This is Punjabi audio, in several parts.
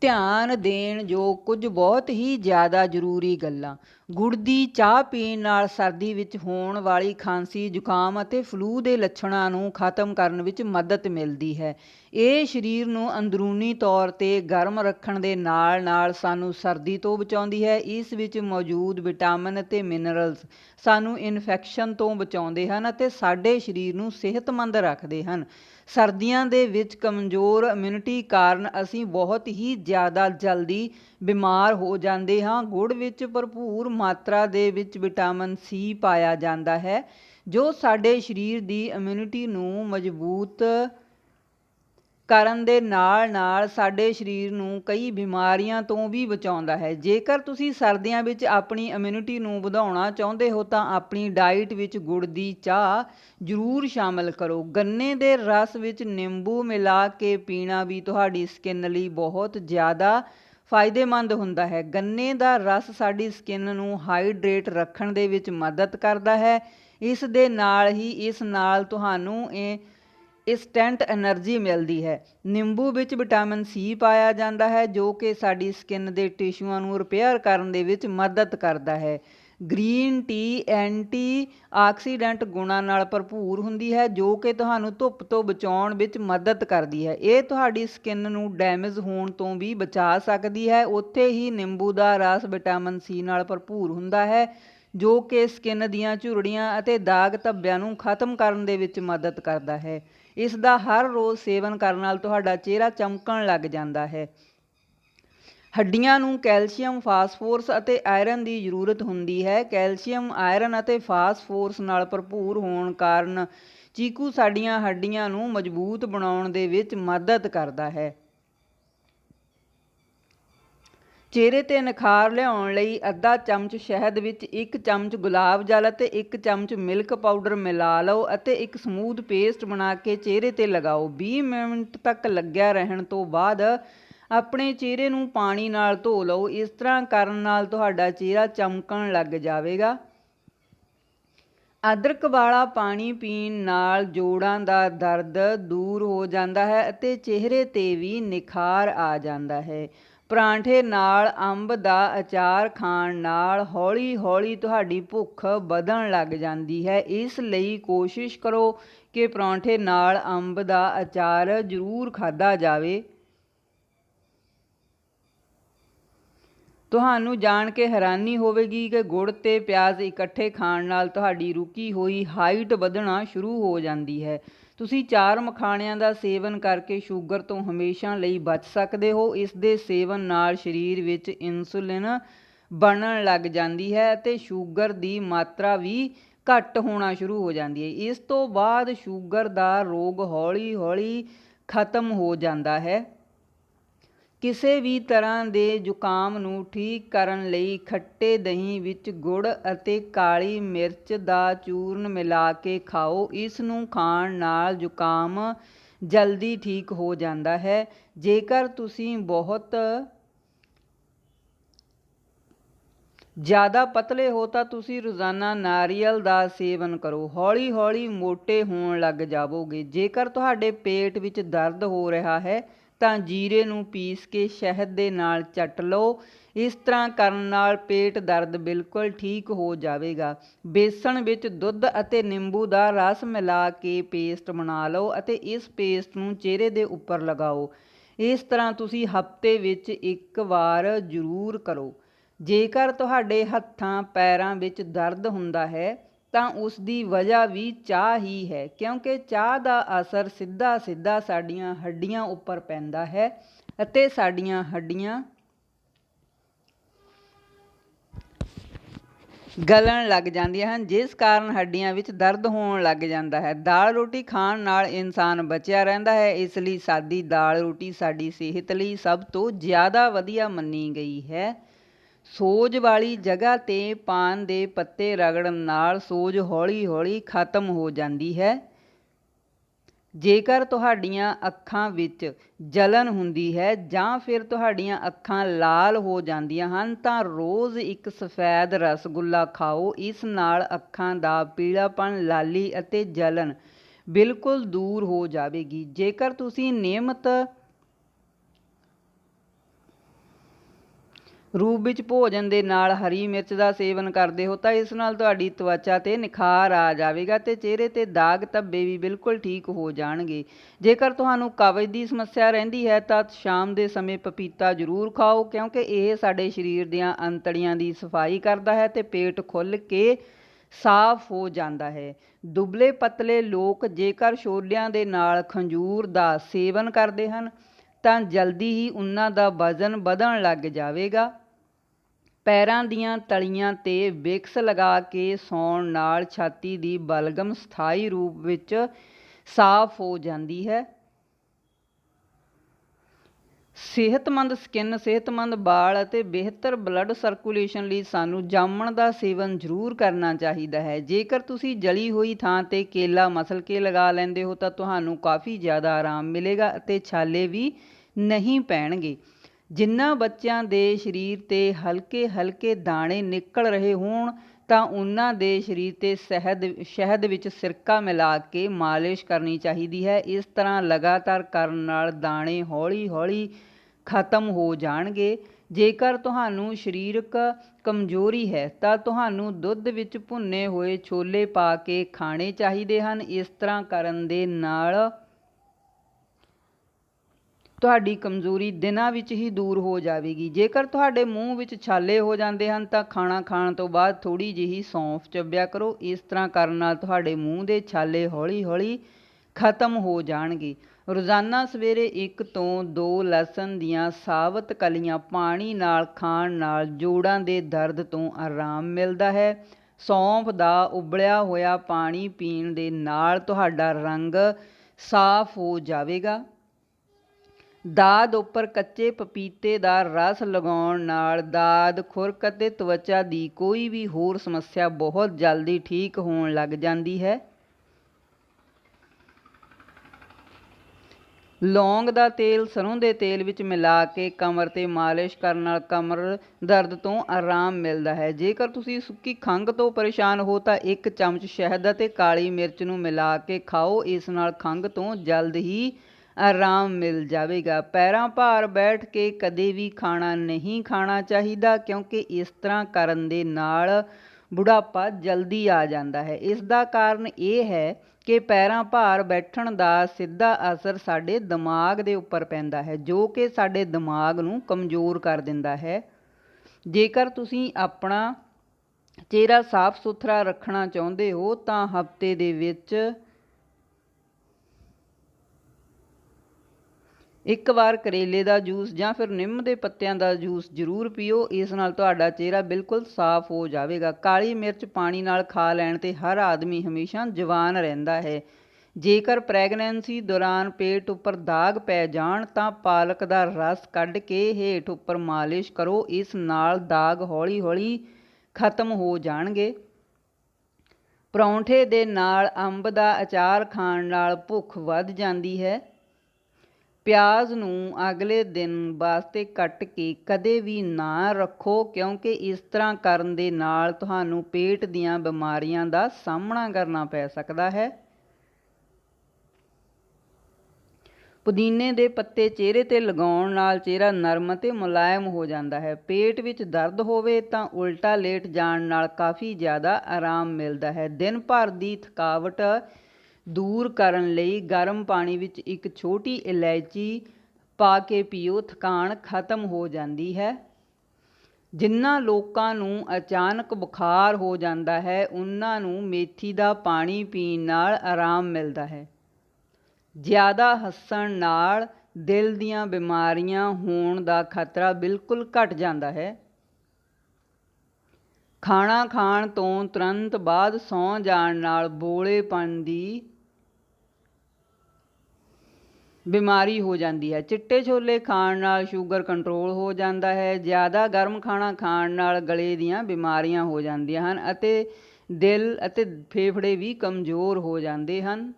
ਧਿਆਨ ਦੇਣ ਜੋ ਕੁਝ ਬਹੁਤ ਹੀ ਜ਼ਿਆਦਾ ਜ਼ਰੂਰੀ ਗੱਲਾਂ। ਗੁੜ ਦੀ ਚਾਹ ਪੀਣ ਨਾਲ ਸਰਦੀ ਵਿੱਚ ਹੋਣ ਵਾਲੀ ਖਾਂਸੀ, ਜ਼ੁਕਾਮ ਅਤੇ ਫਲੂ ਦੇ ਲੱਛਣਾਂ ਨੂੰ ਖਤਮ ਕਰਨ ਵਿੱਚ ਮਦਦ ਮਿਲਦੀ ਹੈ। ਇਹ ਸਰੀਰ ਨੂੰ ਅੰਦਰੂਨੀ ਤੌਰ 'ਤੇ ਗਰਮ ਰੱਖਣ ਦੇ ਨਾਲ ਨਾਲ ਸਾਨੂੰ ਸਰਦੀ ਤੋਂ ਬਚਾਉਂਦੀ ਹੈ। ਇਸ ਵਿੱਚ ਮੌਜੂਦ ਵਿਟਾਮਿਨ ਅਤੇ ਮਿਨਰਲਸ ਸਾਨੂੰ ਇਨਫੈਕਸ਼ਨ ਤੋਂ ਬਚਾਉਂਦੇ ਹਨ ਅਤੇ ਸਾਡੇ ਸਰੀਰ ਨੂੰ ਸਿਹਤਮੰਦ ਰੱਖਦੇ ਹਨ। ਸਰਦੀਆਂ ਦੇ ਵਿੱਚ ਕਮਜ਼ੋਰ ਇਮਿਊਨਿਟੀ ਕਾਰਨ ਅਸੀਂ ਬਹੁਤ ਹੀ ਜ਼ਿਆਦਾ ਜਲਦੀ ਬਿਮਾਰ ਹੋ ਜਾਂਦੇ ਹਾਂ। ਗੁੜ ਵਿੱਚ ਭਰਪੂਰ ਮਾਤਰਾ ਦੇ ਵਿੱਚ ਵਿਟਾਮਿਨ ਸੀ ਪਾਇਆ ਜਾਂਦਾ ਹੈ, ਜੋ ਸਾਡੇ ਸਰੀਰ ਦੀ ਇਮਿਊਨਿਟੀ ਨੂੰ ਮਜ਼ਬੂਤ ਕਰਨ ਦੇ ਨਾਲ ਨਾਲ ਸਾਡੇ ਸਰੀਰ ਨੂੰ ਕਈ ਬਿਮਾਰੀਆਂ ਤੋਂ ਵੀ ਬਚਾਉਂਦਾ ਹੈ। ਜੇਕਰ ਤੁਸੀਂ ਸਰਦੀਆਂ ਵਿੱਚ ਆਪਣੀ ਇਮਿਊਨਿਟੀ ਨੂੰ ਵਧਾਉਣਾ ਚਾਹੁੰਦੇ ਹੋ, ਤਾਂ ਆਪਣੀ ਡਾਈਟ ਵਿੱਚ ਗੁੜ ਦੀ ਚਾਹ ਜ਼ਰੂਰ ਸ਼ਾਮਲ ਕਰੋ। ਗੰਨੇ ਦੇ ਰਸ ਵਿੱਚ ਨਿੰਬੂ ਮਿਲਾ ਕੇ ਪੀਣਾ ਵੀ ਤੁਹਾਡੀ ਸਕਿਨ ਲਈ ਬਹੁਤ ਜ਼ਿਆਦਾ ਫਾਇਦੇਮੰਦ ਹੁੰਦਾ ਹੈ। ਗੰਨੇ ਦਾ ਰਸ ਸਾਡੀ ਸਕਿਨ ਨੂੰ ਹਾਈਡਰੇਟ ਰੱਖਣ ਦੇ ਵਿੱਚ ਮਦਦ ਕਰਦਾ ਹੈ। ਇਸ ਦੇ ਨਾਲ ਹੀ ਇਸ ਨਾਲ ਤੁਹਾਨੂੰ ਇਹ ਇਸਟੈਂਟ એનર્ਜੀ ਮਿਲਦੀ ਹੈ। ਨਿੰਬੂ ਵਿੱਚ ਵਿਟਾਮਿਨ ਸੀ ਪਾਇਆ ਜਾਂਦਾ ਹੈ, ਜੋ ਕਿ ਸਾਡੀ ਸਕਿਨ ਦੇ ਟਿਸ਼ੂਆਂ ਨੂੰ ਰਿਪੇਅਰ ਕਰਨ ਦੇ ਵਿੱਚ ਮਦਦ ਕਰਦਾ ਹੈ। ਗ੍ਰੀਨ ਟੀ ਐਂਟੀ ਆਕਸੀਡੈਂਟ ਗੁਣਾਂ ਨਾਲ ਭਰਪੂਰ ਹੁੰਦੀ ਹੈ, ਜੋ ਕਿ ਤੁਹਾਨੂੰ ਧੁੱਪ ਤੋਂ ਬਚਾਉਣ ਵਿੱਚ ਮਦਦ ਕਰਦੀ ਹੈ। ਇਹ ਤੁਹਾਡੀ ਸਕਿਨ ਨੂੰ ਡੈਮੇਜ ਹੋਣ ਤੋਂ ਵੀ ਬਚਾ ਸਕਦੀ ਹੈ। ਉੱਥੇ ਹੀ ਨਿੰਬੂ ਦਾ ਰਸ ਵਿਟਾਮਿਨ ਸੀ ਨਾਲ ਭਰਪੂਰ ਹੁੰਦਾ ਹੈ, ਜੋ ਕਿ ਸਕਿਨ ਦੀਆਂ ਝੁਰੜੀਆਂ ਅਤੇ ਦਾਗ ਧੱਬਿਆਂ ਨੂੰ ਖਤਮ ਕਰਨ ਦੇ ਵਿੱਚ ਮਦਦ ਕਰਦਾ ਹੈ। ਇਸ ਦਾ ਹਰ ਰੋਜ਼ ਸੇਵਨ ਕਰਨ ਨਾਲ ਤੁਹਾਡਾ ਚਿਹਰਾ ਚਮਕਣ ਲੱਗ ਜਾਂਦਾ ਹੈ। ਹੱਡੀਆਂ ਨੂੰ ਕੈਲਸ਼ੀਅਮ, ਫਾਸਫੋਰਸ ਅਤੇ ਆਇਰਨ ਦੀ ਜ਼ਰੂਰਤ ਹੁੰਦੀ ਹੈ। ਕੈਲਸ਼ੀਅਮ, ਆਇਰਨ ਅਤੇ ਫਾਸਫੋਰਸ ਨਾਲ ਭਰਪੂਰ ਹੋਣ ਕਾਰਨ ਚੀਕੂ ਸਾਡੀਆਂ ਹੱਡੀਆਂ ਨੂੰ ਮਜ਼ਬੂਤ ਬਣਾਉਣ ਦੇ ਵਿੱਚ ਮਦਦ ਕਰਦਾ ਹੈ। ਚਿਹਰੇ 'ਤੇ ਨਿਖਾਰ ਲਿਆਉਣ ਲਈ ਅੱਧਾ ਚਮਚ ਸ਼ਹਿਦ ਵਿੱਚ ਇੱਕ ਚਮਚ ਗੁਲਾਬ ਜਲ ਅਤੇ ਇੱਕ ਚਮਚ ਮਿਲਕ ਪਾਊਡਰ ਮਿਲਾ ਲਓ ਅਤੇ ਇੱਕ ਸਮੂਥ ਪੇਸਟ ਬਣਾ ਕੇ ਚਿਹਰੇ 'ਤੇ ਲਗਾਓ। 20 ਮਿੰਟ ਤੱਕ ਲੱਗਿਆ ਰਹਿਣ ਤੋਂ ਬਾਅਦ ਆਪਣੇ ਚਿਹਰੇ ਨੂੰ ਪਾਣੀ ਨਾਲ ਧੋ ਲਓ, ਇਸ ਤਰ੍ਹਾਂ ਕਰਨ ਨਾਲ ਤੁਹਾਡਾ ਚਿਹਰਾ ਚਮਕਣ ਲੱਗ ਜਾਵੇਗਾ। ਅਦਰਕ ਵਾਲਾ ਪਾਣੀ ਪੀਣ ਨਾਲ ਜੋੜਾਂ ਦਾ ਦਰਦ ਦੂਰ ਹੋ ਜਾਂਦਾ ਹੈ ਅਤੇ ਚਿਹਰੇ 'ਤੇ ਵੀ ਨਿਖਾਰ ਆ ਜਾਂਦਾ ਹੈ। ਪਰਾਂਠੇ ਨਾਲ ਅੰਬ ਦਾ ਅਚਾਰ ਖਾਣ ਨਾਲ ਹੌਲੀ-ਹੌਲੀ ਤੁਹਾਡੀ ਭੁੱਖ ਵਧਣ ਲੱਗ ਜਾਂਦੀ ਹੈ। ਇਸ ਲਈ ਕੋਸ਼ਿਸ਼ ਕਰੋ ਕਿ ਪਰਾਂਠੇ ਨਾਲ ਅੰਬ ਦਾ ਅਚਾਰ ਜ਼ਰੂਰ ਖਾਧਾ ਜਾਵੇ। ਤੁਹਾਨੂੰ ਜਾਣ ਕੇ ਹੈਰਾਨੀ ਹੋਵੇਗੀ ਕਿ ਗੁੜ ਤੇ ਪਿਆਜ਼ ਇਕੱਠੇ ਖਾਣ ਨਾਲ ਤੁਹਾਡੀ ਰੁਕੀ ਹੋਈ ਹਾਈਟ ਵਧਣਾ ਸ਼ੁਰੂ ਹੋ ਜਾਂਦੀ ਹੈ। ਤੁਸੀਂ ਚਾਰ ਮਖਾਣਿਆਂ ਦਾ ਸੇਵਨ ਕਰਕੇ ਸ਼ੂਗਰ ਤੋਂ ਹਮੇਸ਼ਾ ਲਈ ਬਚ ਸਕਦੇ ਹੋ। ਇਸ ਦੇ ਸੇਵਨ ਨਾਲ ਸਰੀਰ ਵਿੱਚ ਇਨਸੂਲਿਨ ਬਣਨ ਲੱਗ ਜਾਂਦੀ ਹੈ ਅਤੇ ਸ਼ੂਗਰ ਦੀ ਮਾਤਰਾ ਵੀ ਘੱਟ ਹੋਣਾ ਸ਼ੁਰੂ ਹੋ ਜਾਂਦੀ ਹੈ। ਇਸ ਤੋਂ ਬਾਅਦ ਸ਼ੂਗਰ ਦਾ ਰੋਗ ਹੌਲੀ-ਹੌਲੀ ਖਤਮ ਹੋ ਜਾਂਦਾ ਹੈ। ਕਿਸੇ ਵੀ ਤਰ੍ਹਾਂ ਦੇ ਜ਼ੁਕਾਮ ਨੂੰ ਠੀਕ ਕਰਨ ਲਈ ਖੱਟੇ ਦਹੀਂ ਵਿੱਚ ਗੁੜ ਅਤੇ ਕਾਲੀ ਮਿਰਚ ਦਾ ਚੂਰਨ ਮਿਲਾ ਕੇ ਖਾਓ। ਇਸ ਨੂੰ ਖਾਣ ਨਾਲ ਜ਼ੁਕਾਮ ਜਲਦੀ ਠੀਕ ਹੋ ਜਾਂਦਾ ਹੈ। ਜੇਕਰ ਤੁਸੀਂ ਬਹੁਤ ਜ਼ਿਆਦਾ ਪਤਲੇ ਹੋ ਤਾਂ ਤੁਸੀਂ ਰੋਜ਼ਾਨਾ ਨਾਰੀਅਲ ਦਾ ਸੇਵਨ ਕਰੋ। ਹੌਲੀ ਹੌਲੀ ਮੋਟੇ ਹੋਣ ਲੱਗ ਜਾਵੋਗੇ। ਜੇਕਰ ਤੁਹਾਡੇ ਪੇਟ ਵਿੱਚ ਦਰਦ ਹੋ ਰਿਹਾ ਹੈ ਤਾਂ ਜੀਰੇ ਨੂੰ ਪੀਸ ਕੇ ਸ਼ਹਿਦ ਦੇ ਨਾਲ ਚੱਟ ਲਓ। ਇਸ ਤਰ੍ਹਾਂ ਕਰਨ ਨਾਲ ਪੇਟ ਦਰਦ ਬਿਲਕੁਲ ਠੀਕ ਹੋ ਜਾਵੇਗਾ। ਬੇਸਣ ਵਿੱਚ ਦੁੱਧ ਅਤੇ ਨਿੰਬੂ ਦਾ ਰਸ ਮਿਲਾ ਕੇ ਪੇਸਟ ਬਣਾ ਲਓ ਅਤੇ ਇਸ ਪੇਸਟ ਨੂੰ ਚਿਹਰੇ ਦੇ ਉੱਪਰ ਲਗਾਓ। ਇਸ ਤਰ੍ਹਾਂ ਤੁਸੀਂ ਹਫ਼ਤੇ ਵਿੱਚ ਇੱਕ ਵਾਰ ਜ਼ਰੂਰ ਕਰੋ। ਜੇਕਰ ਤੁਹਾਡੇ ਹੱਥਾਂ, ਪੈਰਾਂ ਵਿੱਚ ਦਰਦ ਹੁੰਦਾ ਹੈ ਤਾਂ ਉਸ ਦੀ ਵਜ੍ਹਾ ਵੀ ਚਾਹ ਹੀ ਹੈ, ਕਿਉਂਕਿ ਚਾਹ ਦਾ ਅਸਰ ਸਿੱਧਾ ਸਿੱਧਾ ਸਾਡੀਆਂ ਹੱਡੀਆਂ ਉੱਪਰ ਪੈਂਦਾ ਹੈ ਅਤੇ ਸਾਡੀਆਂ ਹੱਡੀਆਂ ਗਲਣ ਲੱਗ ਜਾਂਦੀਆਂ ਹਨ, ਜਿਸ ਕਾਰਨ ਹੱਡੀਆਂ ਵਿੱਚ ਦਰਦ ਹੋਣ ਲੱਗ ਜਾਂਦਾ ਹੈ। ਦਾਲ ਰੋਟੀ ਖਾਣ ਨਾਲ ਇਨਸਾਨ ਬਚਿਆ ਰਹਿੰਦਾ ਹੈ, ਇਸ ਲਈ ਸਾਦੀ ਦਾਲ ਰੋਟੀ ਸਾਡੀ ਸਿਹਤ ਲਈ ਸਭ ਤੋਂ ਜ਼ਿਆਦਾ ਵਧੀਆ ਮੰਨੀ ਗਈ ਹੈ। ਸੋਜ ਵਾਲੀ ਜਗ੍ਹਾ 'ਤੇ ਪਾਨ ਦੇ ਪੱਤੇ ਰਗੜਨ ਨਾਲ ਸੋਜ ਹੌਲੀ-ਹੌਲੀ ਖਤਮ ਹੋ ਜਾਂਦੀ ਹੈ। ਜੇਕਰ ਤੁਹਾਡੀਆਂ ਅੱਖਾਂ ਵਿੱਚ ਜਲਨ ਹੁੰਦੀ ਹੈ ਜਾਂ ਫਿਰ ਤੁਹਾਡੀਆਂ ਅੱਖਾਂ ਲਾਲ ਹੋ ਜਾਂਦੀਆਂ ਹਨ, ਤਾਂ ਰੋਜ਼ ਇੱਕ ਸਫੈਦ ਰਸਗੁੱਲਾ ਖਾਓ। ਇਸ ਨਾਲ ਅੱਖਾਂ ਦਾ ਪੀਲਾਪਣ ਲਾਲੀ ਅਤੇ ਜਲਨ ਬਿਲਕੁਲ ਦੂਰ ਹੋ ਜਾਵੇਗੀ। ਜੇਕਰ ਤੁਸੀਂ ਨਿਯਮਤ ਰੂਪ ਵਿੱਚ ਭੋਜਨ ਦੇ ਨਾਲ ਹਰੀ ਮਿਰਚ ਦਾ ਸੇਵਨ ਕਰਦੇ ਹੋ ਤਾਂ ਇਸ ਨਾਲ ਤੁਹਾਡੀ ਤਵਚਾ ਤੇ ਨਿਖਾਰ ਆ ਜਾਵੇਗਾ ਤੇ ਚਿਹਰੇ ਤੇ ਦਾਗ ਧੱਬੇ ਵੀ ਬਿਲਕੁਲ ਠੀਕ ਹੋ ਜਾਣਗੇ। ਜੇਕਰ ਤੁਹਾਨੂੰ ਕਬਜ਼ ਦੀ ਸਮੱਸਿਆ ਰਹਿੰਦੀ ਹੈ ਤਾਂ ਸ਼ਾਮ ਦੇ ਸਮੇਂ ਪਪੀਤਾ ਜ਼ਰੂਰ ਖਾਓ ਕਿਉਂਕਿ ਇਹ ਸਾਡੇ ਸਰੀਰ ਦੀਆਂ ਅੰਤੜੀਆਂ ਦੀ ਸਫ਼ਾਈ ਕਰਦਾ ਹੈ ਤੇ ਪੇਟ ਖੁੱਲ੍ਹ ਕੇ ਸਾਫ਼ ਹੋ ਜਾਂਦਾ ਹੈ। ਦੁਬਲੇ ਪਤਲੇ ਲੋਕ ਜੇਕਰ ਛੋਲਿਆਂ ਦੇ ਨਾਲ ਖੰਜੂਰ ਦਾ ਸੇਵਨ ਕਰਦੇ ਹਨ ਤਾਂ ਜਲਦੀ ਹੀ ਉਹਨਾਂ ਦਾ ਵਜ਼ਨ ਵਧਣ ਲੱਗ ਜਾਵੇਗਾ। ਪੈਰਾਂ ਦੀਆਂ ਤਲੀਆਂ ਤੇ ਵਿਕਸ ਲਗਾ ਕੇ ਸੌਣ ਨਾਲ ਛਾਤੀ ਦੀ ਬਲਗਮ ਸਥਾਈ ਰੂਪ ਵਿੱਚ ਸਾਫ਼ ਹੋ ਜਾਂਦੀ ਹੈ। ਸਿਹਤਮੰਦ ਸਕਿਨ, ਸਿਹਤਮੰਦ ਵਾਲ ਅਤੇ ਬਿਹਤਰ ਬਲੱਡ ਸਰਕੂਲੇਸ਼ਨ ਲਈ ਸਾਨੂੰ ਜਾਮਣ ਦਾ ਸੇਵਨ ਜ਼ਰੂਰ ਕਰਨਾ ਚਾਹੀਦਾ ਹੈ। ਜੇਕਰ ਤੁਸੀਂ ਜਲੀ ਹੋਈ ਥਾਂ ਤੇ ਕੇਲਾ ਮਸਲ ਕੇ ਲਗਾ ਲੈਂਦੇ ਹੋ ਤਾਂ ਤੁਹਾਨੂੰ ਕਾਫੀ ਜ਼ਿਆਦਾ ਆਰਾਮ ਮਿਲੇਗਾ ਅਤੇ ਛਾਲੇ ਵੀ ਨਹੀਂ ਪੈਣਗੇ। ਜਿਨ੍ਹਾਂ ਬੱਚਿਆਂ ਦੇ ਸਰੀਰ ਤੇ ਹਲਕੇ ਹਲਕੇ ਦਾਣੇ ਨਿਕਲ ਰਹੇ ਹੋਣ, ਤਾਂ ਉਹਨਾਂ ਦੇ ਸਰੀਰ ਤੇ ਸ਼ਹਿਦ ਸ਼ਹਿਦ ਵਿੱਚ ਸਿਰਕਾ ਮਿਲਾ ਕੇ ਮਾਲਿਸ਼ ਕਰਨੀ ਚਾਹੀਦੀ ਹੈ। ਇਸ ਤਰ੍ਹਾਂ ਲਗਾਤਾਰ ਕਰਨ ਨਾਲ ਦਾਣੇ ਹੌਲੀ ਹੌਲੀ ਖਤਮ ਹੋ ਜਾਣਗੇ। ਜੇਕਰ ਤੁਹਾਨੂੰ ਸਰੀਰਕ ਕਮਜ਼ੋਰੀ ਹੈ, ਤਾਂ ਤੁਹਾਨੂੰ ਦੁੱਧ ਵਿੱਚ ਭੁੰਨੇ ਹੋਏ ਛੋਲੇ ਪਾ ਕੇ ਖਾਣੇ ਚਾਹੀਦੇ ਹਨ। ਇਸ ਤਰ੍ਹਾਂ ਕਰਨ ਦੇ ਨਾਲ ਤੁਹਾਡੀ ਕਮਜ਼ੋਰੀ ਦਿਨਾਂ ਵਿੱਚ ਹੀ ਦੂਰ ਹੋ ਜਾਵੇਗੀ। ਜੇਕਰ ਤੁਹਾਡੇ ਮੂੰਹ ਵਿੱਚ ਛਾਲੇ ਹੋ ਜਾਂਦੇ ਹਨ, ਤਾਂ ਖਾਣਾ ਖਾਣ ਤੋਂ ਬਾਅਦ ਥੋੜੀ ਜਿਹੀ ਸੌਂਫ ਚੱਬਿਆ ਕਰੋ। ਇਸ ਤਰ੍ਹਾਂ ਕਰਨ ਨਾਲ ਤੁਹਾਡੇ ਮੂੰਹ ਦੇ ਛਾਲੇ ਹੌਲੀ ਹੌਲੀ ਖਤਮ ਹੋ ਜਾਣਗੇ। ਰੋਜ਼ਾਨਾ ਸਵੇਰੇ ਇੱਕ ਤੋਂ ਦੋ ਲਸਣ ਦੀਆਂ ਸਾਬਤ ਕਲੀਆਂ ਪਾਣੀ ਨਾਲ ਖਾਣ ਨਾਲ ਜੋੜਾਂ ਦੇ ਦਰਦ ਤੋਂ ਆਰਾਮ ਮਿਲਦਾ ਹੈ। ਸੌਂਫ ਦਾ ਉਬਲਿਆ ਹੋਇਆ ਪਾਣੀ ਪੀਣ ਦੇ ਨਾਲ ਤੁਹਾਡਾ ਰੰਗ ਸਾਫ਼ ਹੋ ਜਾਵੇਗਾ। ਦਾਦ ਉੱਪਰ ਕੱਚੇ ਪਪੀਤੇ ਦਾ ਰਸ ਲਗਾਉਣ ਨਾਲ ਦਾਦ, ਖੁਰਕ ਅਤੇ ਤਵਚਾ ਦੀ ਕੋਈ ਵੀ ਹੋਰ ਸਮੱਸਿਆ ਬਹੁਤ ਜਲਦੀ ਠੀਕ ਹੋਣ ਲੱਗ ਜਾਂਦੀ ਹੈ। ਲੌਂਗ ਦਾ ਤੇਲ ਸਰੋਂ ਦੇ ਤੇਲ ਵਿੱਚ ਮਿਲਾ ਕੇ ਕਮਰ ਤੇ ਮਾਲਿਸ਼ ਕਰਨ ਨਾਲ ਕਮਰ ਦਰਦ ਤੋਂ ਆਰਾਮ ਮਿਲਦਾ ਹੈ। ਜੇਕਰ ਤੁਸੀਂ ਸੁੱਕੀ ਖੰਘ ਤੋਂ ਪਰੇਸ਼ਾਨ ਹੋ ਤਾਂ ਇੱਕ ਚਮਚ ਸ਼ਹਿਦ ਅਤੇ ਕਾਲੀ ਮਿਰਚ ਨੂੰ ਮਿਲਾ ਕੇ ਖਾਓ। ਇਸ ਨਾਲ ਖੰਘ ਤੋਂ ਜਲਦ ਹੀ ਆਰਾਮ ਮਿਲ ਜਾਵੇਗਾ। ਪੈਰਾਂ ਭਾਰ ਬੈਠ ਕੇ ਕਦੇ ਵੀ ਖਾਣਾ ਨਹੀਂ ਖਾਣਾ ਚਾਹੀਦਾ, ਕਿਉਂਕਿ ਇਸ ਤਰ੍ਹਾਂ ਕਰਨ ਦੇ ਨਾਲ ਬੁਢਾਪਾ ਜਲਦੀ ਆ ਜਾਂਦਾ ਹੈ। ਇਸ ਦਾ ਕਾਰਨ ਇਹ ਹੈ ਕਿ ਪੈਰਾਂ ਭਾਰ ਬੈਠਣ ਦਾ ਸਿੱਧਾ ਅਸਰ ਸਾਡੇ ਦਿਮਾਗ ਦੇ ਉੱਪਰ ਪੈਂਦਾ ਹੈ, ਜੋ ਕਿ ਸਾਡੇ ਦਿਮਾਗ ਨੂੰ ਕਮਜ਼ੋਰ ਕਰ ਦਿੰਦਾ ਹੈ। ਜੇਕਰ ਤੁਸੀਂ ਆਪਣਾ ਚਿਹਰਾ ਸਾਫ਼ ਸੁਥਰਾ ਰੱਖਣਾ ਚਾਹੁੰਦੇ ਹੋ, ਤਾਂ ਹਫ਼ਤੇ ਦੇ ਵਿੱਚ ਇੱਕ ਵਾਰ ਕਰੇਲੇ ਦਾ ਜੂਸ ਜਾਂ ਫਿਰ ਨਿੰਮ ਦੇ ਪੱਤਿਆਂ ਦਾ ਜੂਸ ਜ਼ਰੂਰ ਪੀਓ, ਇਸ ਨਾਲ ਤੁਹਾਡਾ ਚਿਹਰਾ ਬਿਲਕੁਲ ਸਾਫ਼ ਹੋ ਜਾਵੇਗਾ। ਕਾਲੀ ਮਿਰਚ ਪਾਣੀ ਨਾਲ ਖਾ ਲੈਣ ਤੇ ਹਰ ਆਦਮੀ ਹਮੇਸ਼ਾ ਜਵਾਨ ਰਹਿੰਦਾ ਹੈ। ਜੇਕਰ ਪ੍ਰੈਗਨੈਂਸੀ ਦੌਰਾਨ ਪੇਟ ਉੱਪਰ ਦਾਗ ਪੈ ਜਾਣ, ਤਾਂ ਪਾਲਕ ਦਾ ਰਸ ਕੱਢ ਕੇ ਹੇਠ ਉੱਪਰ ਮਾਲਿਸ਼ ਕਰੋ, ਇਸ ਨਾਲ ਦਾਗ ਹੌਲੀ-ਹੌਲੀ ਖਤਮ ਹੋ ਜਾਣਗੇ। ਪਰੌਂਠੇ ਦੇ ਨਾਲ ਅੰਬ ਦਾ ਅਚਾਰ ਖਾਣ ਨਾਲ ਭੁੱਖ ਵੱਧ ਜਾਂਦੀ ਹੈ। ਪਿਆਜ਼ ਨੂੰ ਅਗਲੇ ਦਿਨ ਵਾਸਤੇ ਕੱਟ ਕੇ ਕਦੇ ਵੀ ਨਾ ਰੱਖੋ, ਕਿਉਂਕਿ ਇਸ ਤਰ੍ਹਾਂ ਕਰਨ ਦੇ ਨਾਲ ਤੁਹਾਨੂੰ ਪੇਟ ਦੀਆਂ ਬਿਮਾਰੀਆਂ ਦਾ ਸਾਹਮਣਾ ਕਰਨਾ ਪੈ ਸਕਦਾ ਹੈ। ਪੁਦੀਨੇ ਦੇ ਪੱਤੇ ਚਿਹਰੇ ਤੇ ਲਗਾਉਣ ਨਾਲ ਚਿਹਰਾ ਨਰਮ ਅਤੇ ਮੁਲਾਇਮ ਹੋ ਜਾਂਦਾ ਹੈ। ਪੇਟ ਵਿੱਚ ਦਰਦ ਹੋਵੇ ਤਾਂ ਉਲਟਾ ਲੇਟ ਜਾਣ ਨਾਲ ਕਾਫੀ ਜ਼ਿਆਦਾ ਆਰਾਮ ਮਿਲਦਾ ਹੈ। ਦਿਨ ਭਰ ਦੀ ਥਕਾਵਟ ਦੂਰ ਕਰਨ ਲਈ ਗਰਮ ਪਾਣੀ ਵਿੱਚ ਇੱਕ ਛੋਟੀ ਇਲਾਇਚੀ ਪਾ ਕੇ ਪੀਓ, ਥਕਾਨ ਖਤਮ ਹੋ ਜਾਂਦੀ ਹੈ। ਜਿਨ੍ਹਾਂ ਲੋਕਾਂ ਨੂੰ ਅਚਾਨਕ ਬੁਖਾਰ ਹੋ ਜਾਂਦਾ ਹੈ, ਉਹਨਾਂ ਨੂੰ ਮੇਥੀ ਦਾ ਪਾਣੀ ਪੀਣ ਨਾਲ ਆਰਾਮ ਮਿਲਦਾ ਹੈ। ਜ਼ਿਆਦਾ ਹੱਸਣ ਨਾਲ ਦਿਲ ਦੀਆਂ ਬਿਮਾਰੀਆਂ ਹੋਣ ਦਾ ਖਤਰਾ ਬਿਲਕੁਲ ਘਟ ਜਾਂਦਾ ਹੈ। ਖਾਣਾ ਖਾਣ ਤੋਂ ਤੁਰੰਤ ਬਾਅਦ ਸੌਂ ਜਾਣ ਨਾਲ ਬੋਲੇਪਨ ਦੀ ਬਿਮਾਰੀ ਹੋ ਜਾਂਦੀ ਹੈ। ਚਿੱਟੇ ਛੋਲੇ ਖਾਣ ਨਾਲ ਸ਼ੂਗਰ ਕੰਟਰੋਲ ਹੋ ਜਾਂਦਾ ਹੈ। ਜ਼ਿਆਦਾ ਗਰਮ ਖਾਣਾ ਖਾਣ ਨਾਲ ਗਲੇ ਦੀਆਂ ਬਿਮਾਰੀਆਂ ਹੋ ਜਾਂਦੀਆਂ ਹਨ ਅਤੇ ਦਿਲ ਅਤੇ ਫੇਫੜੇ ਵੀ ਕਮਜ਼ੋਰ ਹੋ ਜਾਂਦੇ ਹਨ।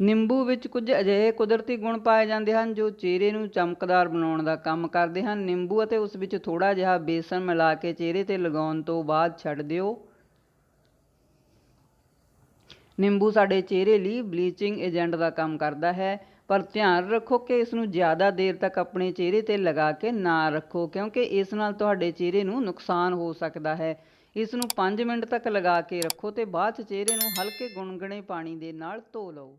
ਨਿੰਬੂ ਵਿੱਚ ਕੁਝ ਅਜਿਹੇ ਕੁਦਰਤੀ ਗੁਣ ਪਾਏ ਜਾਂਦੇ ਹਨ ਜੋ ਚਿਹਰੇ ਨੂੰ ਚਮਕਦਾਰ ਬਣਾਉਣ ਦਾ ਕੰਮ ਕਰਦੇ ਹਨ। ਨਿੰਬੂ ਅਤੇ ਉਸ ਵਿੱਚ ਥੋੜਾ ਜਿਹਾ ਬੇਸਨ ਮਿਲਾ ਕੇ ਚਿਹਰੇ ਤੇ ਲਗਾਉਣ ਤੋਂ ਬਾਅਦ ਛੱਡ ਦਿਓ। ਨਿੰਬੂ ਸਾਡੇ ਚਿਹਰੇ ਲਈ ਬਲੀਚਿੰਗ ਏਜੰਟ ਦਾ ਕੰਮ ਕਰਦਾ ਹੈ, ਪਰ ਧਿਆਨ ਰੱਖੋ ਕਿ ਇਸ ਨੂੰ ਜ਼ਿਆਦਾ ਦੇਰ ਤੱਕ ਆਪਣੇ ਚਿਹਰੇ 'ਤੇ ਲਗਾ ਕੇ ਨਾ ਰੱਖੋ, ਕਿਉਂਕਿ ਇਸ ਨਾਲ ਤੁਹਾਡੇ ਚਿਹਰੇ ਨੂੰ ਨੁਕਸਾਨ ਹੋ ਸਕਦਾ ਹੈ। ਇਸ ਨੂੰ 5 ਮਿੰਟ ਤੱਕ ਲਗਾ ਕੇ ਰੱਖੋ ਤੇ ਬਾਅਦ 'ਚ ਚਿਹਰੇ ਨੂੰ ਹਲਕੇ ਗੁਨਗੁਨੇ ਪਾਣੀ ਦੇ ਨਾਲ ਧੋ ਲਓ।